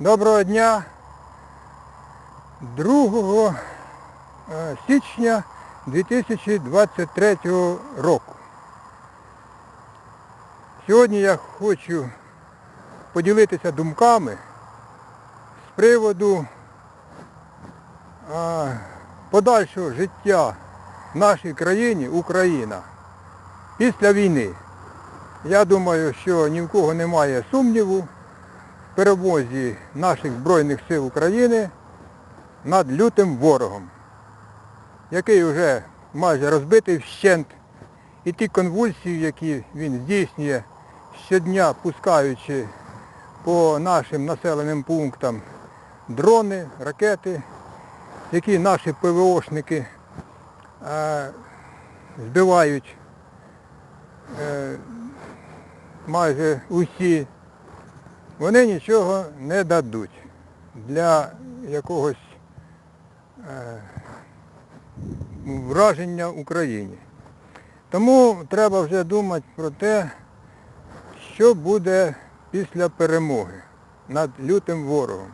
Доброго дня. 2 е, січня 2023 року. Сьогодні я хочу поділитися думками з приводу е, подальшого життя в нашій країні Україна після війни. Я думаю, що ні в кого немає сумніву перемозі наших Збройних сил України над лютим ворогом, який вже майже розбитий вщент. І ті конвульсії, які він здійснює щодня, пускаючи по нашим населеним пунктам дрони, ракети, які наші ПВОшники е, збивають е, майже усі, вони нічого не дадуть для якогось е, враження Україні. Тому треба вже думати про те, що буде після перемоги над лютим ворогом.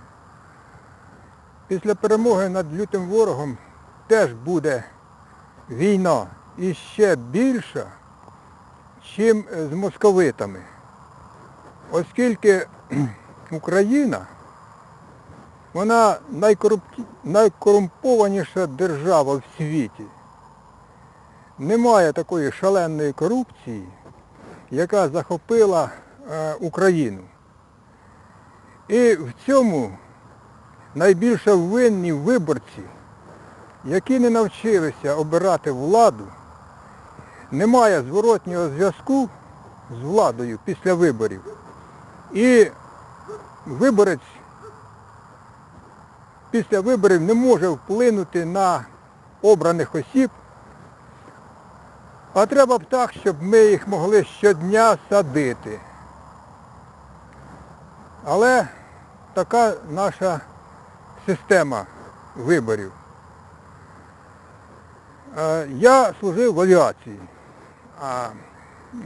Після перемоги над лютим ворогом теж буде війна і ще більша, чим з московитами. Оскільки Україна, вона найкорупті- найкорумпованіша держава в світі. Немає такої шаленої корупції, яка захопила е, Україну. І в цьому найбільше винні виборці, які не навчилися обирати владу, немає зворотнього зв'язку з владою після виборів. І виборець після виборів не може вплинути на обраних осіб, а треба б так, щоб ми їх могли щодня садити. Але така наша система виборів. Е, Я служив в авіації. А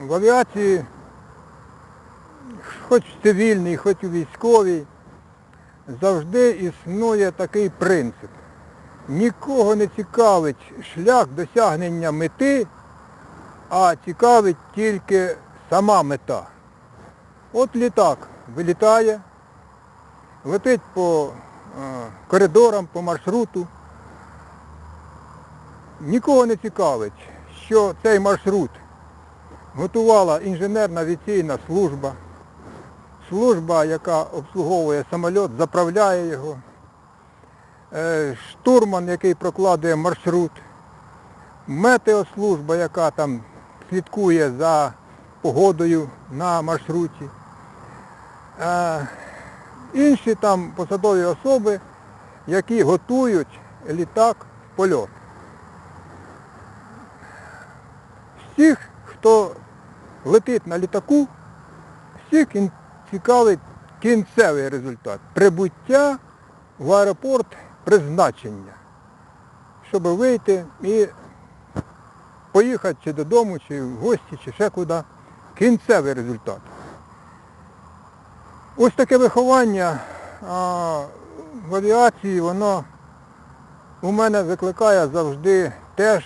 в авіації, хоч в цивільній, хоч у військовій, завжди існує такий принцип. Нікого не цікавить шлях досягнення мети, а цікавить тільки сама мета. От літак вилітає, летить по е, коридорам, по маршруту. Нікого не цікавить, що цей маршрут готувала інженерна авіаційна служба, служба, яка обслуговує самоліт, заправляє його, е, штурман, який прокладує маршрут, метеослужба, яка там слідкує за погодою на маршруті, е, інші там посадові особи, які готують літак в польот. Всіх, хто летить на літаку, всіх цікавить кінцевий результат. Прибуття в аеропорт призначення, щоб вийти і поїхати чи додому, чи в гості, чи ще куди. Кінцевий результат. Ось таке виховання а, в авіації, воно у мене викликає завжди теж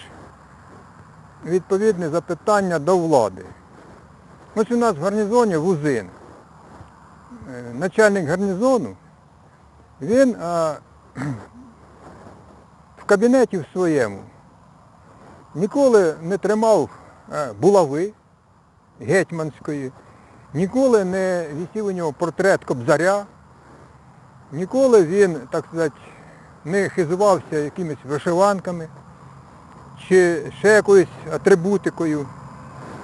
відповідне запитання до влади. Ось у нас в гарнізоні вузин. Е, Начальник гарнізону, він а, в кабінеті в своєму ніколи не тримав булави гетьманської, ніколи не висів у нього портрет Кобзаря, ніколи він, так сказати, не хизувався якимись вишиванками чи ще якоюсь атрибутикою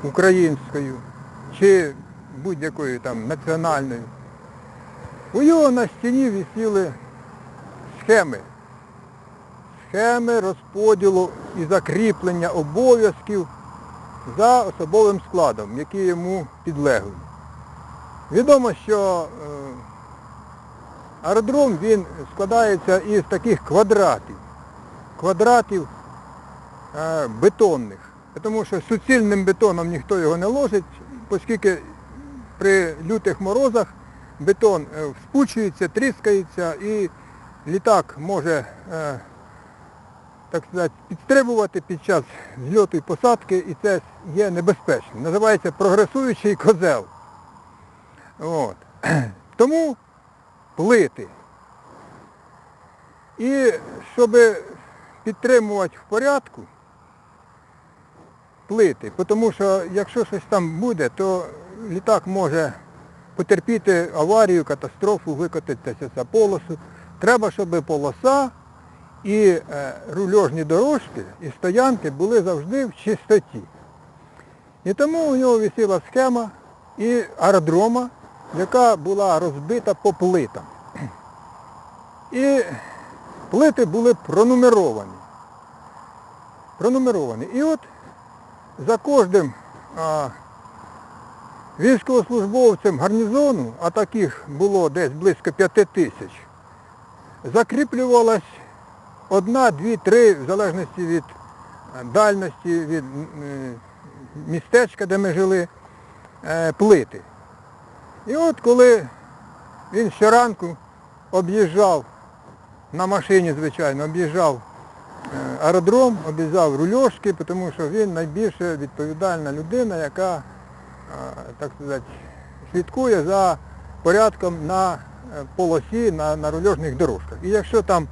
українською, чи будь-якою там національною. У його на стіні висіли схеми. Схеми розподілу і закріплення обов'язків за особовим складом, які йому підлегли. Відомо, що е, аеродром він складається із таких квадратів. Квадратів е, бетонних. Тому що суцільним бетоном ніхто його не ложить, оскільки при лютих морозах бетон е, вспучується, тріскається і літак може е, так сказати, підстрибувати під час зльоту і посадки, і це є небезпечно. Називається прогресуючий козел. От. Тому плити. І щоб підтримувати в порядку плити, тому що якщо щось там буде, то літак може потерпіти аварію, катастрофу, викотитися за полосу. Треба, щоб полоса і е, рульожні дорожки і стоянки були завжди в чистоті. І тому у нього висіла схема і аеродрома, яка була розбита по плитам. І плити були пронумеровані. Пронумеровані. І от за кожним а, військовослужбовцем гарнізону, а таких було десь близько п'яти тисяч, закріплювалась одна, дві, три, в залежності від е, дальності, від е, містечка, де ми жили, е, плити. І от коли він щоранку об'їжджав на машині, звичайно, об'їжджав аеродром, об'їжджав рульошки, тому що він найбільше відповідальна людина, яка, так сказати, слідкує за порядком на е, полосі, на, на рульожних дорожках. І якщо там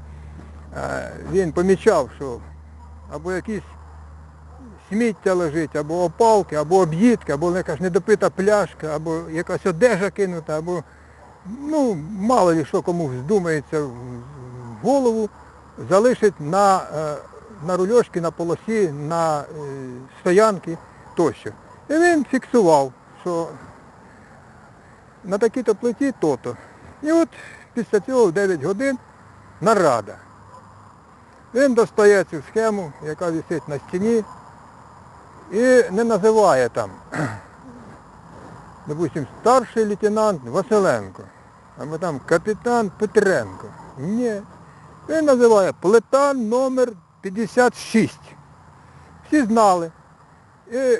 е, він помічав, що або якісь сміття лежить, або опалки, або об'їдки, або якась недопита пляшка, або якась одежа кинута, або ну, мало ли що кому вздумається в голову, залишить на, е, на рульошки, на полосі, на стоянки тощо. І він фіксував, що на такій-то плиті то-то. І от після цього в 9 годин нарада. Він достає цю схему, яка висить на стіні, і не називає там, допустим, старший лейтенант Василенко, або там капітан Петренко. Ні. Він називає плита номер 56. Всі знали. І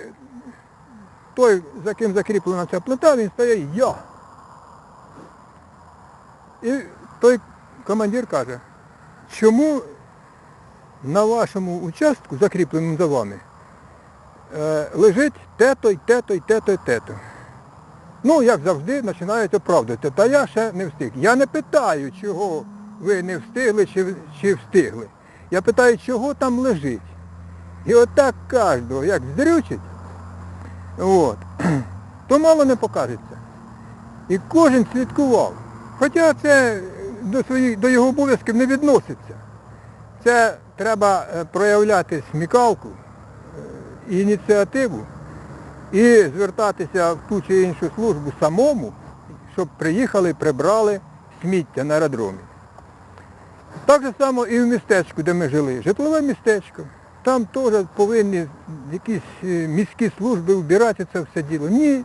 той, за ким закріплена ця плита, він стає я. І той командир каже, чому на вашому участку, закріпленому за вами, е, лежить те-то, й те-то, й те-то, й те-то. Ну, як завжди, починають оправдувати. Та я ще не встиг. Я не питаю, чого ви не встигли чи, чи встигли. Я питаю, чого там лежить. І отак кожного, як здрючить, от, то мало не покажеться. І кожен слідкував. Хоча це до, своїх, до його обов'язків не відноситься. Це треба е, проявляти смікалку, е, ініціативу і звертатися в ту чи іншу службу самому, щоб приїхали прибрали сміття на аеродромі. Так же само і в містечку, де ми жили. Житлове містечко. Там теж повинні якісь е, міські служби вбирати це все діло. Ні,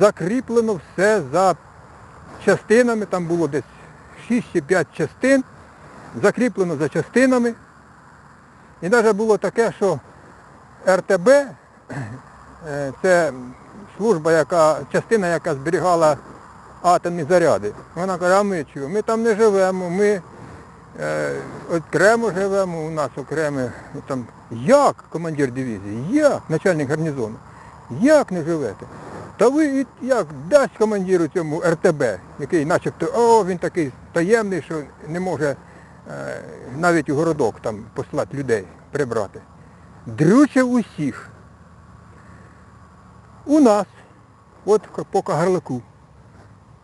закріплено все за частинами, там було десь 6 чи 5 частин, закріплено за частинами. І навіть було таке, що РТБ, е, це служба, яка, частина, яка зберігала атомні заряди. Вона каже, а ми чого? Ми там не живемо, ми окремо живемо, у нас окреме. ну, Там, як командир дивізії? Як начальник гарнізону? Як не живете? Та ви як дасть командиру цьому РТБ, який начебто, о, він такий таємний, що не може е, навіть у городок там послати людей прибрати. Дрюче усіх. У нас, от по Кагарлику,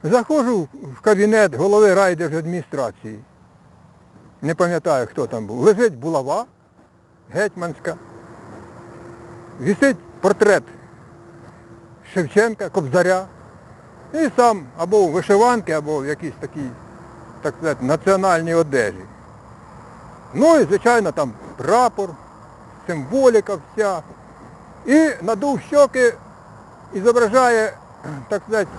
заходжу в кабінет голови райдержадміністрації. Не пам'ятаю, хто там був. Лежить булава гетьманська. Висить портрет Шевченка, Кобзаря. І сам або у вишиванки, або в якійсь такій, так сказати, національній одежі. Ну і, звичайно, там прапор, символіка вся. І надув щоки і зображає, так сказати,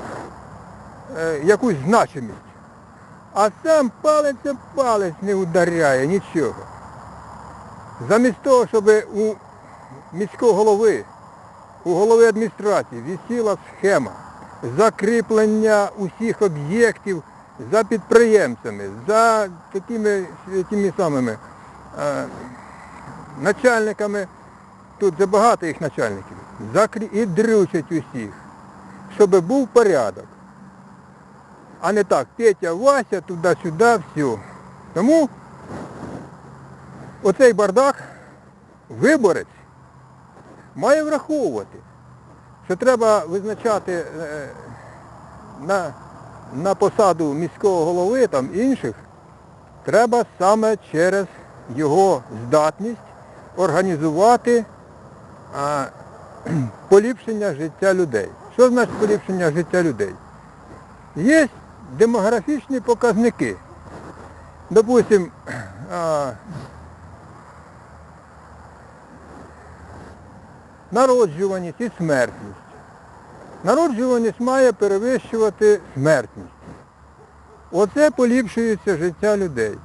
е, якусь значимість. А сам палець палець не ударяє, нічого. Замість того, щоб у міського голови, у голови адміністрації висіла схема закріплення усіх об'єктів за підприємцями, за такими тими самими е, начальниками, тут забагато їх начальників, закрі... і дрючать усіх, щоб був порядок. А не так, Петя, Вася, туди-сюди, все. Тому оцей бардак виборець має враховувати, що треба визначати е, на, на посаду міського голови там інших, треба саме через його здатність організувати а, поліпшення життя людей. Що значить поліпшення життя людей? Є демографічні показники. Допустим, народжуваність і смертність. Народжуваність має перевищувати смертність. Оце поліпшується життя людей.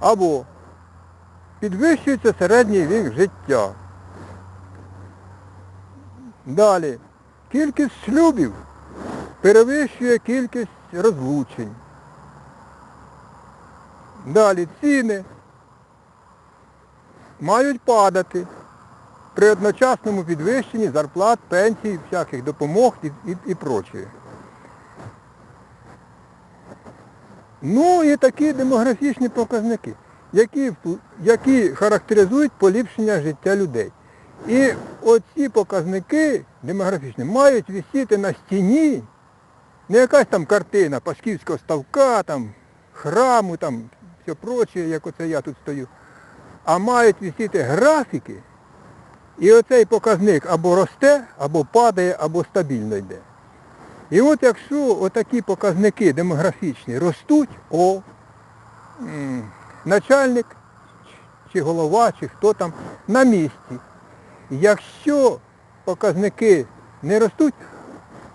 Або підвищується середній вік життя. Далі. Кількість шлюбів перевищує кількість розлучень. Далі ціни мають падати при одночасному підвищенні зарплат, пенсій, всяких допомог і, і, і прочее. Ну і такі демографічні показники, які, які характеризують поліпшення життя людей. І оці показники демографічні мають висіти на стіні, не якась там картина Пашківського ставка, там, храму, там, все проче, як оце я тут стою, а мають висіти графіки, і оцей показник або росте, або падає, або стабільно йде. І от якщо отакі показники демографічні ростуть, о, начальник чи голова, чи хто там на місці. Якщо показники не ростуть,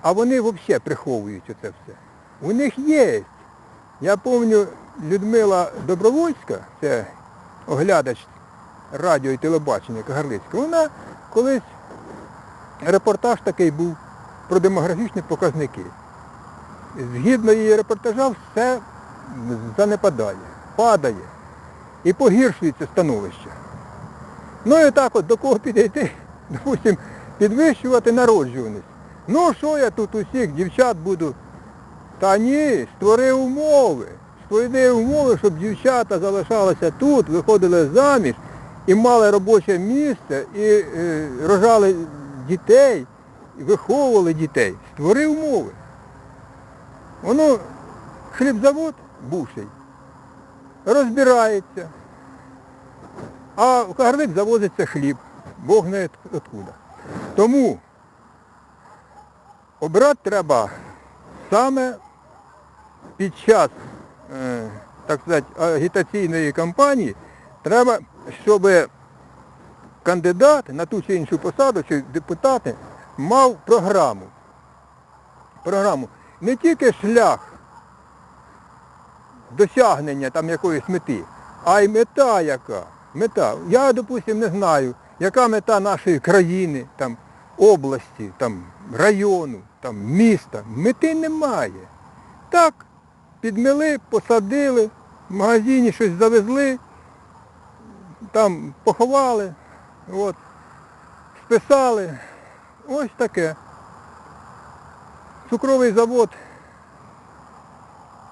а вони взагалі приховують оце все. У них є. Я пам'ятаю, Людмила Добровольська, це оглядач радіо і телебачення Кагарлицька, вона колись репортаж такий був про демографічні показники. Згідно її репортажа все занепадає, падає і погіршується становище. Ну і так от до кого підійти, допустим, підвищувати народжуваність. Ну що я тут усіх дівчат буду? Та ні, створи умови. Створи умови, щоб дівчата залишалися тут, виходили заміж і мали робоче місце, і е, рожали дітей, і виховували дітей. Створи умови. Воно хлібзавод бувший, розбирається. А в Кагарлик завозиться хліб, Бог знає откуда. Тому обрати треба саме під час, е, так сказати, агітаційної кампанії, треба, щоб кандидат на ту чи іншу посаду, чи депутати, мав програму. Програму. Не тільки шлях досягнення там якоїсь мети, а й мета яка. Мета. Я, допустим, не знаю, яка мета нашої країни, там, області, там, району, там, міста. Мети немає. Так, підмели, посадили, в магазині щось завезли, там поховали, от, списали. Ось таке. Цукровий завод,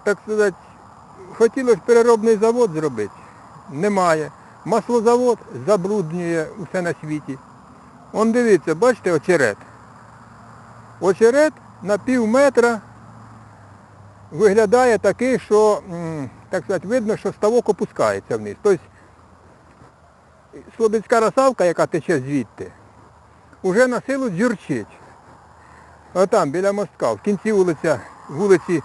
так сказати, хотілося переробний завод зробити. Немає. Маслозавод забруднює усе на світі. Он дивіться, бачите, очерет. Очерет на пів метра виглядає такий, що, так сказати, видно, що ставок опускається вниз. Тобто Слобідська росавка, яка тече звідти, уже на силу дзюрчить. Отам, біля мостка, в кінці вулиця, вулиці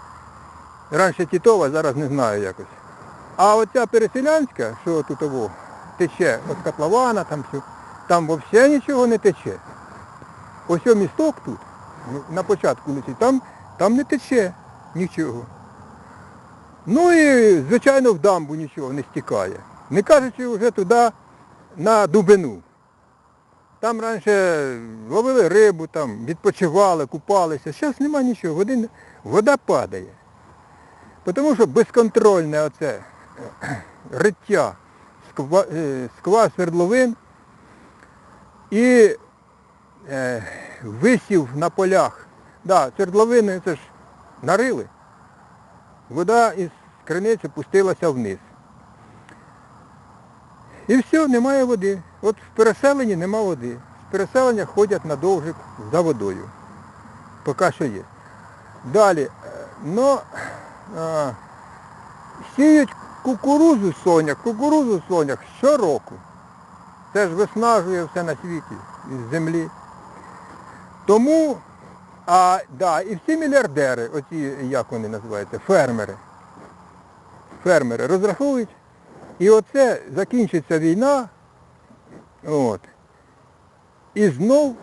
раніше Тітова, зараз не знаю якось. А оця переселянська, що тут ово, тече от котлована, там все, там взагалі нічого не тече. Ось місток тут, на початку вулиці, там, там не тече нічого. Ну і, звичайно, в дамбу нічого не стікає. Не кажучи вже туди на дубину. Там раніше ловили рибу, там, відпочивали, купалися. Зараз нема нічого, води, вода падає. Тому що безконтрольне оце риття сква, е, сква свердловин і е, висів на полях. Да, свердловини це ж нарили. Вода із криниці пустилася вниз. І все, немає води. От в переселенні нема води. З переселення ходять на довжик за водою. Поки що є. Далі. Ну, сіють кукурузу соняк, кукурузу соняк щороку. Це ж виснажує все на світі із землі. Тому, а, да, і всі мільярдери, оці, як вони називаються, фермери. Фермери розраховують і оце закінчиться війна, от, і знов,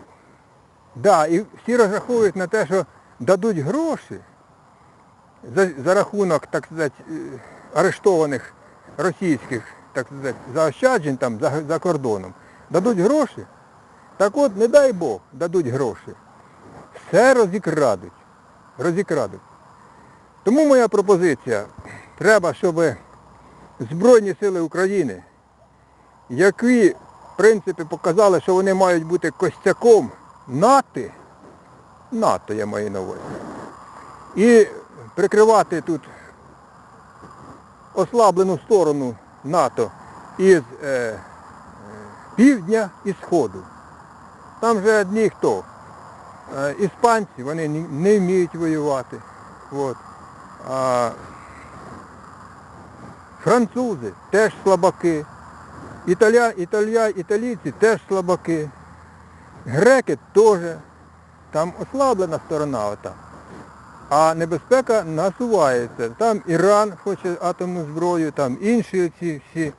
да, і всі розраховують на те, що дадуть гроші за, за рахунок, так сказати, е, арештованих російських, так сказати, заощаджень там за, за кордоном. Дадуть гроші. Так от, не дай Бог, дадуть гроші. Все розікрадуть. Розікрадуть. Тому моя пропозиція, треба, щоб Збройні сили України, які, в принципі, показали, що вони мають бути костяком НАТО, НАТО я маю на увазі, і прикривати тут ослаблену сторону НАТО із е, е, півдня і сходу. Там же одні хто? Е, іспанці, вони не, вміють воювати. От. А, Французи теж слабаки. Італя, італя, італійці теж слабаки. Греки теж. Там ослаблена сторона ота. А небезпека насувається. Там Іран хоче атомну зброю, там інші ці всі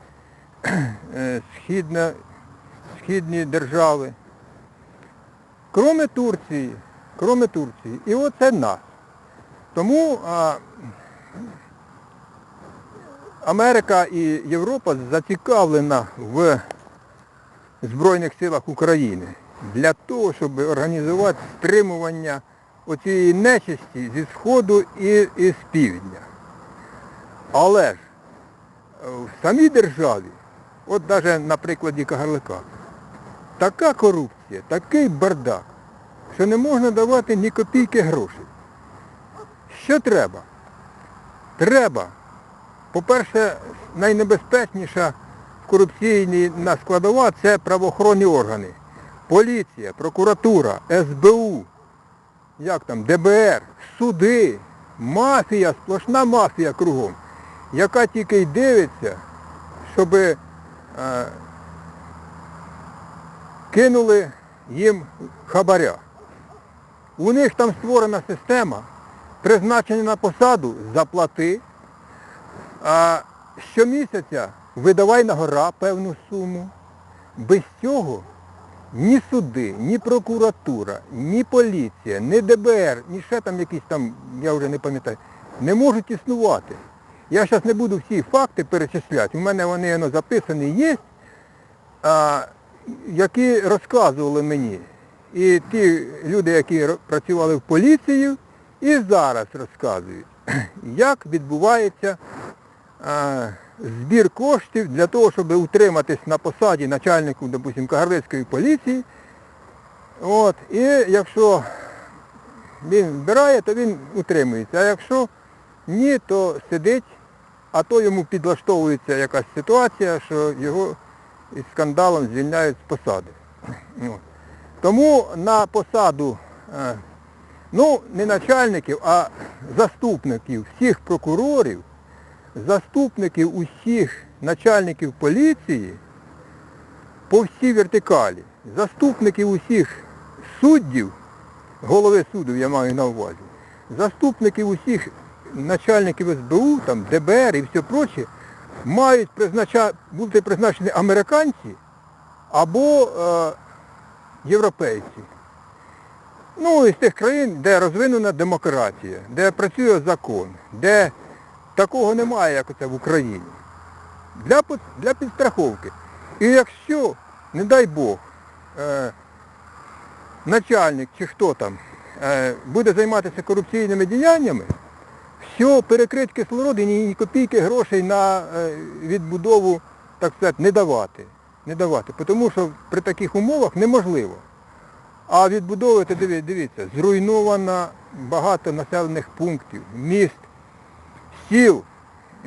е, східна, східні держави. Кроме Турції, кроме Турції. І оце нас. Тому а, Америка і Європа зацікавлена в Збройних силах України для того, щоб організувати стримування оцієї нечисті зі Сходу і, і з півдня. Але ж е, в самій державі, от навіть на прикладі Кагарлика, така корупція, такий бардак, що не можна давати ні копійки грошей. Що треба? Треба по-перше, найнебезпечніша в корупційній на складова це правоохоронні органи. Поліція, прокуратура, СБУ, як там, ДБР, суди, мафія, сплошна мафія кругом, яка тільки й дивиться, щоб е, кинули їм хабаря. У них там створена система, призначення на посаду заплати. А щомісяця видавай на гора певну суму. Без цього ні суди, ні прокуратура, ні поліція, ні ДБР, ні ще там якісь там, я вже не пам'ятаю, не можуть існувати. Я зараз не буду всі факти перечисляти, у мене вони записані є, які розказували мені. І ті люди, які працювали в поліції, і зараз розказують, як відбувається збір коштів для того, щоб утриматись на посаді начальнику, допустим, Кагарлицької поліції. От, і якщо він збирає, то він утримується. А якщо ні, то сидить, а то йому підлаштовується якась ситуація, що його із скандалом звільняють з посади. Тому на посаду, е, ну, не начальників, а заступників всіх прокурорів, заступників усіх начальників поліції по всій вертикалі, заступників усіх суддів, голови суддів я маю на увазі, заступників усіх начальників СБУ, там, ДБР і все проче, мають признача... бути призначені американці або е, європейці. Ну, із тих країн, де розвинена демократія, де працює закон, де такого немає, як оце в Україні. Для, для підстраховки. І якщо, не дай Бог, е, начальник чи хто там е, буде займатися корупційними діяннями, все, перекрить кислород і ні, копійки грошей на е, відбудову, так сказати, не давати. Не давати. Тому що при таких умовах неможливо. А відбудовувати, диві- дивіться, зруйновано багато населених пунктів, міст, сіл,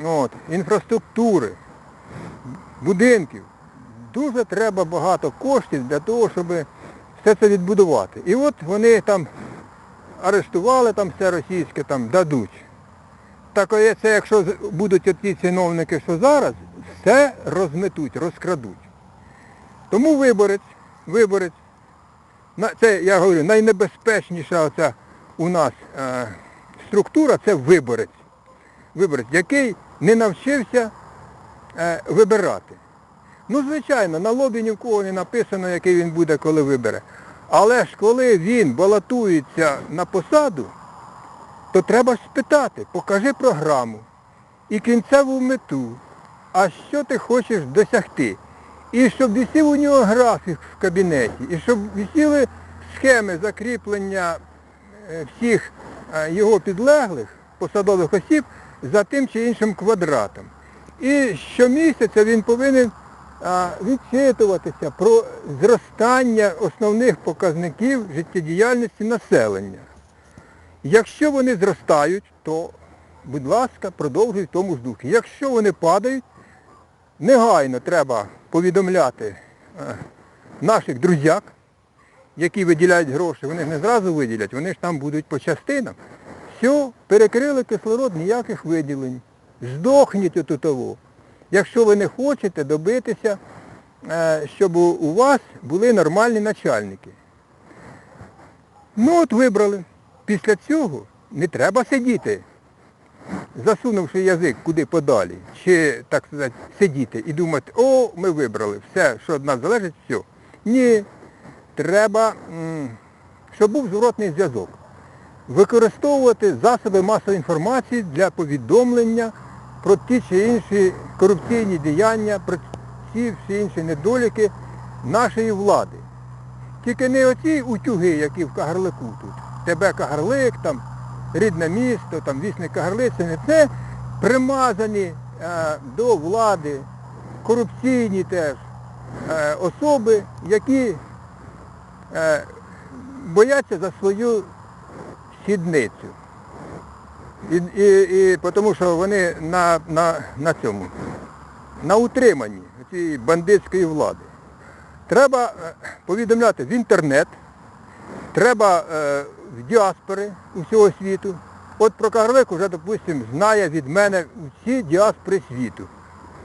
от, інфраструктури, будинків. Дуже треба багато коштів для того, щоб все це відбудувати. І от вони там арештували там все російське, там дадуть. Так це, якщо будуть оці чиновники, що зараз, все розметуть, розкрадуть. Тому виборець, виборець, це, я говорю, найнебезпечніша оця у нас е, структура це виборець. Виборець, який не навчився е, вибирати. Ну, звичайно, на лобі ні в кого не написано, який він буде, коли вибере. Але ж коли він балотується на посаду, то треба спитати, покажи програму і кінцеву мету, а що ти хочеш досягти. І щоб висів у нього графік в кабінеті, і щоб висіли схеми закріплення е, всіх е, його підлеглих посадових осіб за тим чи іншим квадратом. І щомісяця він повинен відчитуватися про зростання основних показників життєдіяльності населення. Якщо вони зростають, то, будь ласка, продовжуй в тому ж духі. Якщо вони падають, негайно треба повідомляти е, наших друзяк, які виділяють гроші, вони ж не зразу виділять, вони ж там будуть по частинам. Все, перекрили кислород, ніяких виділень. Здохніть от у того. Якщо ви не хочете добитися, е, щоб у- у вас були нормальні начальники. Ну от вибрали. Після цього не треба сидіти, засунувши язик куди подалі, чи, так сказати, сидіти і думати, о, ми вибрали, все, що від нас залежить, все. Ні, треба, щоб був зворотний зв'язок. Використовувати засоби масової інформації для повідомлення про ті чи інші корупційні діяння, про ті всі інші недоліки нашої влади. Тільки не оці утюги, які в Кагарлику тут. Тебе Кагарлик, там рідне місто, там вісник Кагарлик, це примазані е, до влади корупційні теж е, особи, які е, бояться за свою сідницю. І, і, і тому що вони на, на, на цьому, на утриманні цієї бандитської влади. Треба е, повідомляти в інтернет, треба е, в діаспори усього світу. От про Кагарлик вже, допустимо, знає від мене всі діаспори світу.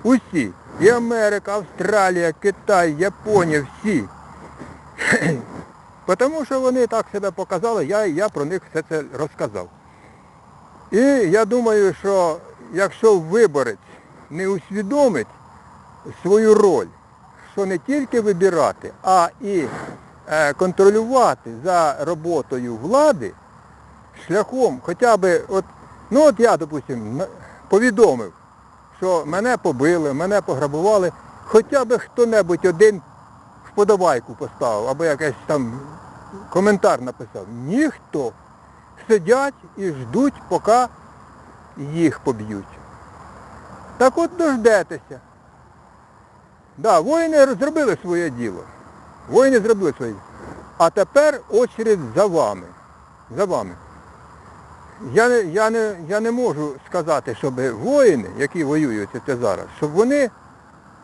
Усі. І Америка, Австралія, Китай, Японія, всі. Тому що вони так себе показали, я, я про них все це розказав. І я думаю, що якщо виборець не усвідомить свою роль, що не тільки вибирати, а і контролювати за роботою влади шляхом хоча б, от, ну от я, допустимо, повідомив, що мене побили, мене пограбували, хоча б хто-небудь один вподобайку поставив, або якийсь там коментар написав. Ніхто. Сидять і ждуть, поки їх поб'ють. Так от дождетеся. Да, воїни зробили своє діло. Воїни зробили діло. А тепер очередь за вами. За вами. Я я не, я не можу сказати, щоб воїни, які воюють це зараз, щоб вони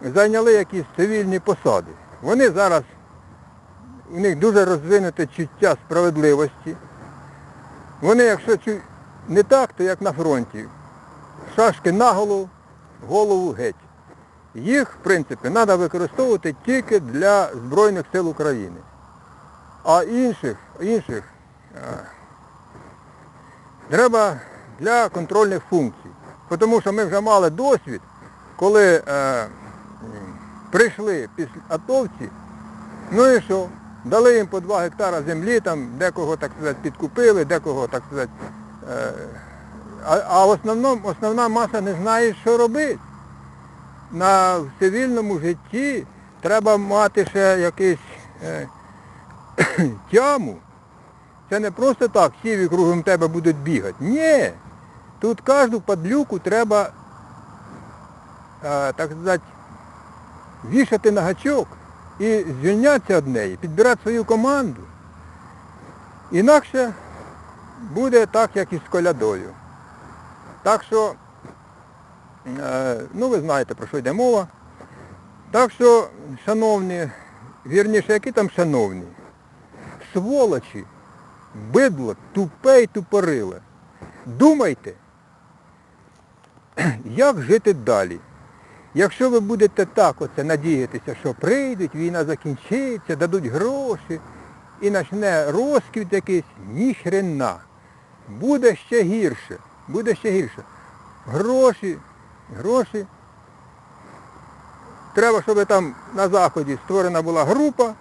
зайняли якісь цивільні посади. Вони зараз, у них дуже розвинуте чуття справедливості. Вони, якщо не так, то як на фронті. Шашки на голову, голову геть. Їх, в принципі, треба використовувати тільки для Збройних сил України. А інших, інших е, треба для контрольних функцій. Тому що ми вже мали досвід, коли е, прийшли після атовці, ну і що? Дали їм по 2 гектара землі, там декого, так сказати, підкупили, декого, так сказати, е, а, а в основному, основна маса не знає, що робити. На цивільному житті треба мати ще якийсь е, тяму, це не просто так, сіві кругом тебе будуть бігати. Ні. Тут кожну падлюку треба, е, так сказати, вішати на гачок і звільнятися від неї, підбирати свою команду. Інакше буде так, як і з колядою. Так що, ну ви знаєте, про що йде мова. Так що, шановні, вірніше, які там шановні, сволочі, бидло, тупе й тупориле. Думайте, як жити далі. Якщо ви будете так оце надіятися, що прийдуть, війна закінчиться, дадуть гроші і почне розквіт якийсь, ні хрена. Буде ще гірше. Буде ще гірше. Гроші, гроші. Треба, щоб там на заході створена була група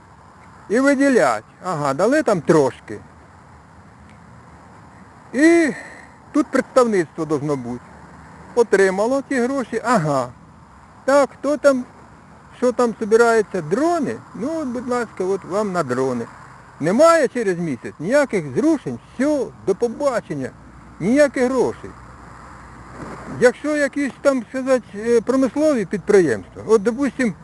і виділять. Ага, дали там трошки. І тут представництво должно бути. Отримало ті гроші, ага. Так, хто там, що там збирається, дрони? Ну, от, будь ласка, от вам на дрони. Немає через місяць ніяких зрушень, все, до побачення, ніяких грошей. Якщо якісь там, сказати, е, промислові підприємства, от, допустим,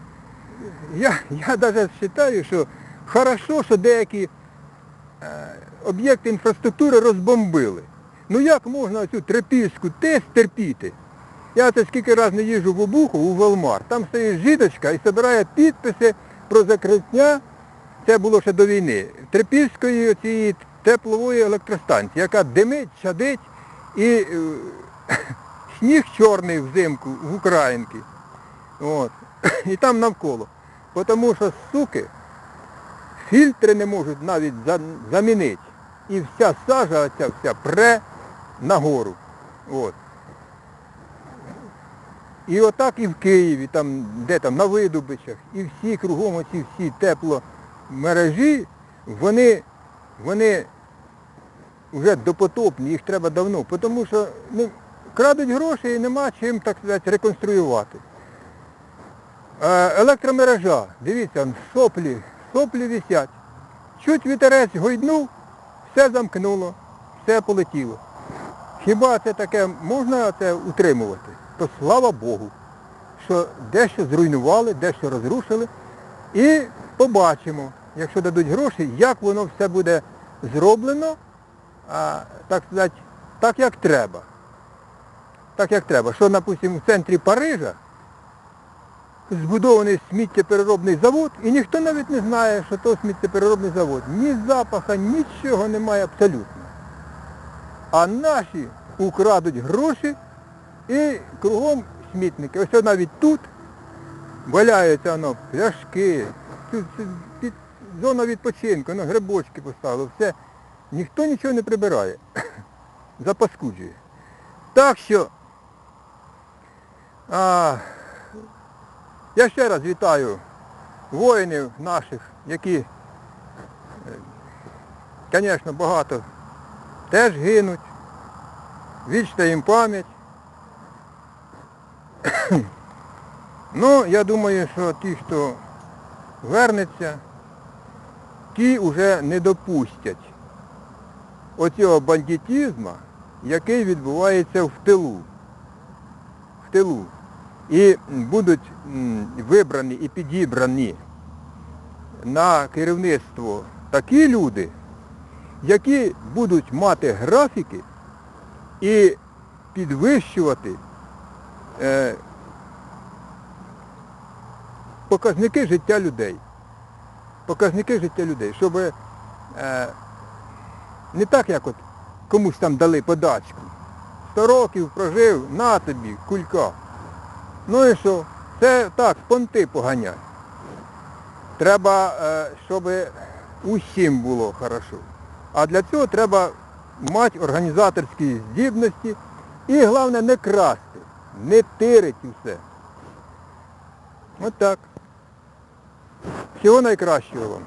я, я навіть вважаю, що хорошо, що деякі е, об'єкти інфраструктури розбомбили. Ну як можна цю трипільську ТЕС терпіти? Я це скільки разів не їжджу в Обухов, у Велмар, там стоїть жіночка і збирає підписи про закриття, це було ще до війни, Трипільської цієї теплової електростанції, яка димить, чадить і е, сніг чорний взимку в Українки. От. І там навколо. Тому що суки фільтри не можуть навіть за- замінити. І вся сажа оця вся пре нагору. От. І отак і в Києві, там, де там, на Видубичах, і всі кругом оці всі тепломережі, вони, вони вже допотопні, їх треба давно, тому що ну, крадуть гроші і нема чим, так сказати, реконструювати. Е, електромережа, дивіться, соплі, соплі висять. Чуть вітерець гойднув, все замкнуло, все полетіло. Хіба це таке можна це утримувати? То слава Богу, що дещо зруйнували, дещо розрушили. І побачимо, якщо дадуть гроші, як воно все буде зроблено, так сказати, так як треба. Так як треба. Що, напустимо, в центрі Парижа збудований сміттєпереробний завод, і ніхто навіть не знає, що то сміттєпереробний завод. Ні запаха, нічого немає абсолютно. А наші украдуть гроші і кругом смітники. Ось навіть тут валяються воно, пляшки, тут під- зона відпочинку, ну, грибочки поставили, все. Ніхто нічого не прибирає. Запаскуджує. Так що а, я ще раз вітаю воїнів наших, які, звісно, багато теж гинуть. Вічна їм пам'ять. Ну, я думаю, що ті, хто вернеться, ті вже не допустять оцього бандитізму, який відбувається в тилу. В тилу. І будуть вибрані і підібрані на керівництво такі люди, які будуть мати графіки і підвищувати е, показники життя людей. Показники життя людей, щоб е, не так, як от комусь там дали подачку. 100 років прожив, на тобі, кулька. Ну і що? Це так, понти поганять. Треба, е, щоб усім було хорошо. А для цього треба мати організаторські здібності і, головне, не красти, не тирити все. От так. Всього найкращого вам.